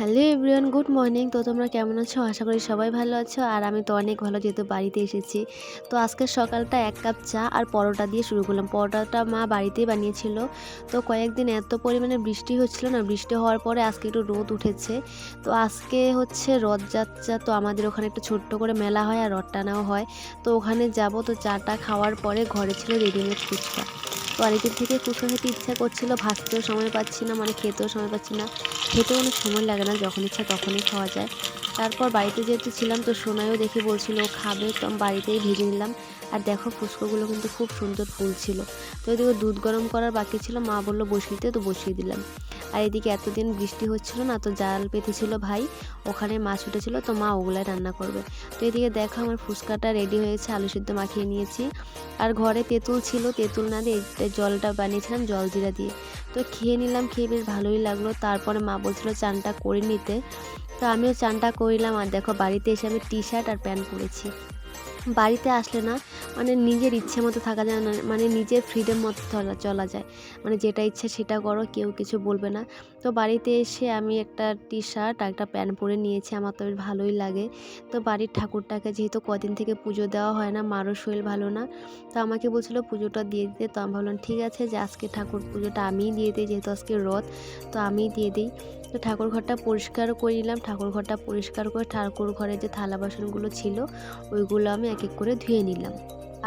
Hello everyone, good morning. তো তোমরা কেমন আছো? আশা করি সবাই ভালো আছো। আর আমি তো অনেক ভালো, যেহেতু বাড়িতে এসেছি। তো আজকে সকালটা এক কাপ চা আর পরোটা দিয়ে শুরু করলাম। পরোটাটা মা বাড়িতেই বানিয়েছিল। তো কয়েকদিন এত পরিমাণে বৃষ্টি হচ্ছিল না, বৃষ্টি হওয়ার পরে আজকে একটু রোদ উঠেছে। তো আজকে হচ্ছে রথযাত্রা, তো আমাদের ওখানে একটু ছোট্ট করে মেলা হয় আর রথ টানাও হয়। তো ওখানে যাব, তো চাটা খাওয়ার পরে ঘরে ছিল রেডিমেড ফুচকা। অনেকদিন থেকে ফুচকা খেতে ইচ্ছা করছিল, ভাজতেও সময় পাচ্ছি না মানে খেতেও সময় পাচ্ছি না। খেতেও অনেক সময় লাগে না, যখন ইচ্ছা তখনই খাওয়া যায়। তারপর বাড়িতে যেহেতু ছিলাম, তো সোনাইও দেখে বলছিল ও খাবে, তো আমি বাড়িতেই ভেজে নিলাম। আর দেখো ফুসকোগুলো কিন্তু খুব সুন্দর ফুল ছিল তো এদিকে দুধ গরম করার বাকি ছিল, মা বলল, বসিয়ে দিতে তো বসিয়ে দিলাম। আর এদিকে এতদিন বৃষ্টি হচ্ছিল না, তো জাল পেতেছিল ভাই, ওখানে মাছ উঠেছিল, তো মা ওগুলাই রান্না করবে। তো এদিকে দেখো আমার ফুচকাটা রেডি হয়েছে, আলু সিদ্ধ মাখিয়ে নিয়েছি। আর ঘরে তেঁতুল ছিল, তেঁতুল না দিয়ে জলটা বানিয়েছিলাম, জল জিরা দিয়ে। তো খেয়ে নিলাম, খেয়ে বেশ ভালোই লাগল। তারপরে মা বলছিল চানটা করে নিতে। তো আমিও চানটা করিলাম, আর দেখো বাড়িতে এসে আমি টি শার্ট আর প্যান্ট পরেছি। বাড়িতে আসলে না মানে নিজের ইচ্ছে মতো থাকা যায় না মানে নিজের ফ্রিডম মতো চলা চলা যায়। মানে যেটা ইচ্ছে সেটা করো, কেউ কিছু বলবে না। তো বাড়িতে এসে আমি একটা টি শার্ট আর একটা প্যান্ট পরে নিয়েছি, আমার তো ভালোই লাগে। তো বাড়ির ঠাকুরটাকে যেহেতু কদিন থেকে পুজো দেওয়া হয় না, মারও শরীর ভালো না, তো আমাকে বলছিল পুজোটা দিয়ে দিতে। তো আমি ভাবলাম, ঠিক আছে, যে আজকে ঠাকুর পুজোটা আমিই দিয়ে দিই, যেহেতু আজকে রথ, তো আমিই দিয়ে দিই। তো ঠাকুর ঘরটা পরিষ্কার করে নিলাম। ঠাকুর ঘরটা পরিষ্কার করে ঠাকুর ঘরে যে থালা বাসনগুলো ছিল, ওইগুলো আমি এক এক করে ধুয়ে নিলাম।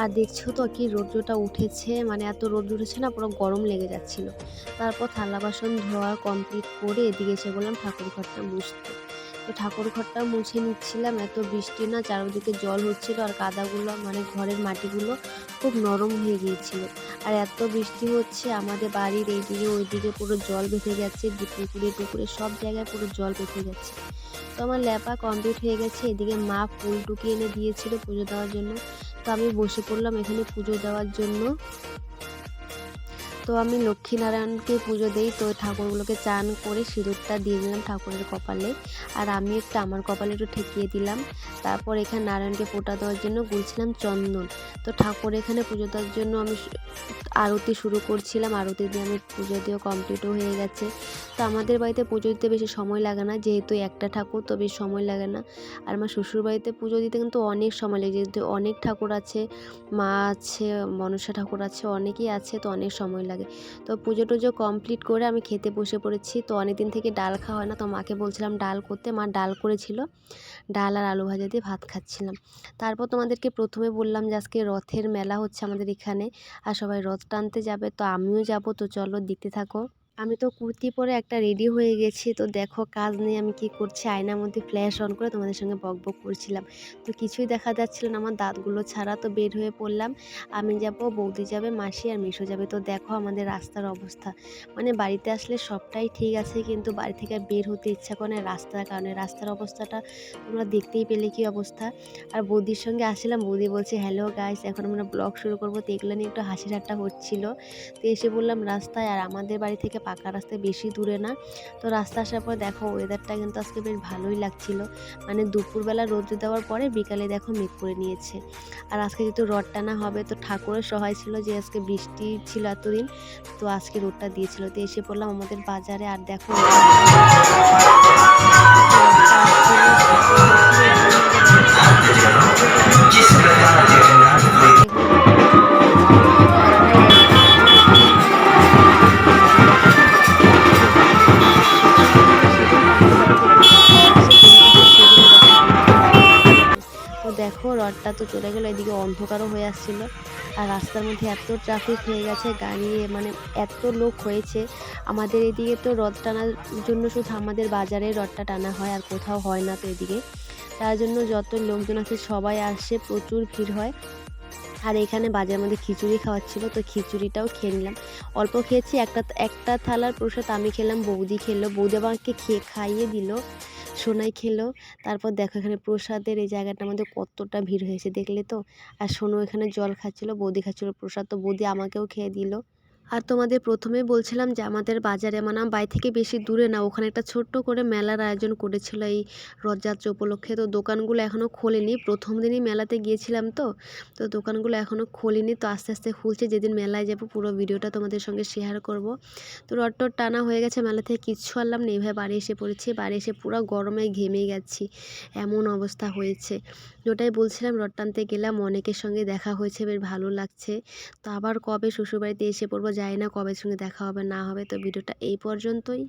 আর দেখছ তো কি রৌদ্রটা উঠেছে মানে এত রোদ উঠেছে না, পুরো গরম লেগে যাচ্ছিল। তারপর থালা বাসন ধোয়া কমপ্লিট করে এদিকে এসে বললাম ঠাকুর ঘরটা মুছতে। তো ঠাকুর ঘরটা মুছে নিচ্ছিলাম। এত বৃষ্টি না, চারিদিকে জল হচ্ছিল আর কাদাগুলো মানে ঘরের মাটিগুলো খুব নরম হয়ে গিয়েছিল। আর এত বৃষ্টি হচ্ছে, আমাদের বাড়ির এইদিকে ওইদিকে পুরো জল বেঁধে যাচ্ছে পুকুরে টুকুরে সব জায়গায় পুরো জল বেঁধে যাচ্ছে। তো আমার ল্যাপা কমপ্লিট হয়ে গেছে, এদিকে মা ফুল টুকি এনে দিয়েছিল পুজো দেওয়ার জন্য। তো আমি বসে পড়লাম এখানে পুজো দেওয়ার জন্য। তো আমি লক্ষ্মীনারায়ণকে পুজো দিই, তো ঠাকুরগুলোকে চান করে সিঁদুরটা দিয়ে দিলাম ঠাকুরের কপালে। আর আমি একটু আমার কপালে একটু ঠেকিয়ে দিলাম। তারপর এখানে নারায়ণকে ফোঁটা দেওয়ার জন্য গুলছিলাম চন্দন। তো ঠাকুর এখানে পুজো দেওয়ার জন্য আমি আরতি শুরু করছিলাম। আরতি দিয়ে আমি পুজো দিয়েও কমপ্লিটও হয়ে গেছে। তো আমাদের বাড়িতে পুজো দিতে বেশি সময় লাগে না। যেহেতু একটা ঠাকুর, তো বেশি সময় লাগে না। আর আমার শ্বশুর বাড়িতে পুজো দিতে কিন্তু অনেক সময় লাগে। যেহেতু অনেক ঠাকুর আছে, মা আছে, মনসা ঠাকুর আছে, অনেকেই আছে, তো অনেক সময় লাগে। তো পুজো টুজো কমপ্লিট করে আমি খেতে বসে পড়েছি। তো অনেকদিন থেকে ডাল খাওয়া হয় না। তো মাকে বলছিলাম ডাল করতে। মা ডাল করেছিল। ডাল আর আলু ভাজা দিয়ে ভাত খাচ্ছিলাম। তারপর তোমাদেরকে প্রথমে বললাম যে আজকে রথের মেলা হচ্ছে আমাদের এখানে। আর সবাই রথ টানতে যাবে। তো আমিও যাব। তো চলো দিতে থাকো। আমি তো কুর্তি পরে একটা রেডি হয়ে গেছি। তো দেখো কাজ নেই আমি কি করছি? আয়নার মধ্যে ফ্ল্যাশ অন করে তোমাদের সঙ্গে বক বক করছিলাম। তো কিছুই দেখা যাচ্ছিল না, আমার দাঁতগুলো ছাড়া তো বের হয়ে পড়লাম। আমি যাব, বৌদি যাবে, মাসি আর মিশো যাবে। তো দেখো আমাদের রাস্তার অবস্থা। মানে বাড়িতে আসলে সবটাই ঠিক আছে, কিন্তু বাড়ি থেকে বের হতে ইচ্ছা করে রাস্তার কারণে। রাস্তার অবস্থাটা তোমরা দেখতেই পেলে কি অবস্থা। আর বৌদির সঙ্গে আসছিলাম, বৌদি বলছে হ্যালো গাইস এখন আমরা ব্লগ শুরু করব। তো এগুলো নিয়ে একটু হাসি ঠাট্টা হচ্ছিল। তো এসে বললাম, রাস্তায় আর আমাদের বাড়ি থেকে পাকা রাস্তায় বেশি দূরে না। তো রাস্তা আসার পর দেখো ওয়েদারটা কিন্তু আজকে বেশ ভালোই লাগছিল। মানে দুপুরবেলা রোদ দেওয়ার পরে বিকালে দেখো মেঘ করে নিয়েছে। আর আজকে যেহেতু রড টানা হবে, তো ঠাকুরের সহায় ছিল যে আজকে বৃষ্টি ছিল এতদিন, তো আজকে রোদটা দিয়েছিল। তো এসে পড়লাম আমাদের বাজারে আর দেখো দেখো, রডটা তো চলে গেলো, এদিকে অন্ধকারও হয়ে আসছিল। আর রাস্তার মধ্যে এত ট্রাফিক হয়ে গেছে, গাড়ি মানে এত লোক হয়েছে। আমাদের এদিকে তো রথ টানার জন্য শুধু আমাদের বাজারে রথটা টানা হয়, আর কোথাও হয় না তো এদিকে। তার জন্য যত লোকজন আছে, সবাই আসে, প্রচুর ভিড় হয়। আর এখানে বাজারের মধ্যে খিচুড়ি খাওয়াচ্ছিল, তো খিচুড়িটাও খেয়ে নিলাম। অল্প খেয়েছি, একটা একটা থালার প্রসাদ আমি খেলাম, বৌদি খেলো। বৌদি আমাকে খেয়ে খাইয়ে দিল। সোনাই খেলো। তারপর দেখো এখানে প্রসাদের এই জায়গাটা আমাদের কতটা ভিড় হয়েছে দেখলে তো। আর সোনু এখানে জল খাচ্ছিলো, বৌদি খাচ্ছিলো। প্রসাদ তো বৌদি আমাকেও খেয়ে দিল। আর তোমাদের প্রথমে বলছিলাম যে আমাদের বাজারে মানে বাড়ি থেকে বেশি দূরে না, ওখানে একটা ছোট্ট করে মেলার আয়োজন করেছিল এই রথযাত্রা উপলক্ষে। তো দোকানগুলো এখনও খোলেনি, প্রথম দিনই মেলাতে গিয়েছিলাম তো তো দোকানগুলো এখনও খোলেনি। তো আস্তে আস্তে খুলছে, যেদিন মেলায় যাব পুরো ভিডিওটা তোমাদের সঙ্গে শেয়ার করব। তো রড টড টানা হয়ে গেছে, মেলা থেকে কিচ্ছু আনলাম না এইভাবে বাড়ি এসে পড়েছি, বাড়ি এসে পুরো গরমে ঘেমে গেছি, এমন অবস্থা হয়েছে। ওটাই বলছিলাম রড টানতে গেলাম, অনেকের সঙ্গে দেখা হয়েছে, বেশ ভালো লাগছে। তো আবার কবে শ্বশুরবাড়িতে এসে পড়ব জানি না কবে সঙ্গে দেখা হবে না হবে তো ভিডিওটা এই পর্যন্তই।